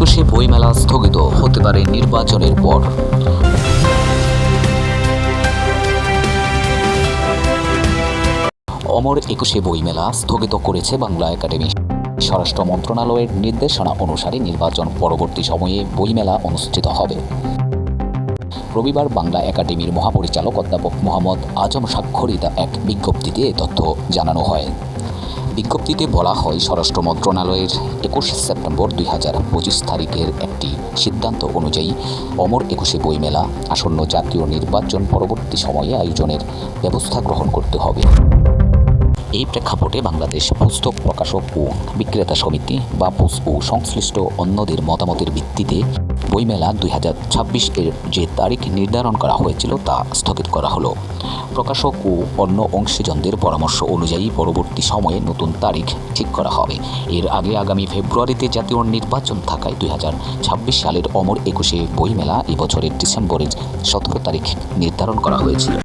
একুশে বইমেলা স্থগিত হতে পারে নির্বাচনের পর। অমর একুশে বইমেলা স্থগিত করেছে বাংলা একাডেমি। স্বরাষ্ট্র মন্ত্রণালয়ের নির্দেশনা অনুসারে নির্বাচন পরবর্তী সময়ে বইমেলা অনুষ্ঠিত হবে। রবিবার বাংলা একাডেমির মহাপরিচালক অধ্যাপক মোহাম্মদ আজম স্বাক্ষরিত এক বিজ্ঞপ্তিতে এ তথ্য জানানো হয়। বিজ্ঞপ্তিতে বলা হয়, স্বরাষ্ট্র মন্ত্রণালয়ের একুশ সেপ্টেম্বর দুই হাজার পঁচিশ তারিখের একটি সিদ্ধান্ত অনুযায়ী অমর একুশে বইমেলা, আসন্ন জাতীয় নির্বাচন পরবর্তী সময়ে আয়োজনের ব্যবস্থা গ্রহণ করতে হবে। এই প্রেক্ষাপটে বাংলাদেশ পুস্তক প্রকাশক ও বিক্রেতা সমিতি বাপুস ও সংশ্লিষ্ট অন্যদের মতামতের ভিত্তিতে বইমেলা দুই হাজার ছাব্বিশ এর যে তারিখ নির্ধারণ করা হয়েছিল তা স্থগিত করা হলো। প্রকাশক ও অন্য অংশীজনদের পরামর্শ অনুযায়ী পরবর্তী সময়ে নতুন তারিখ ঠিক করা হবে। এর আগে আগামী ফেব্রুয়ারিতে জাতীয় নির্বাচন থাকায় দুই হাজার ছাব্বিশ সালের অমর একুশে বইমেলা এবছরের ডিসেম্বরের সতেরো তারিখ নির্ধারণ করা হয়েছিল।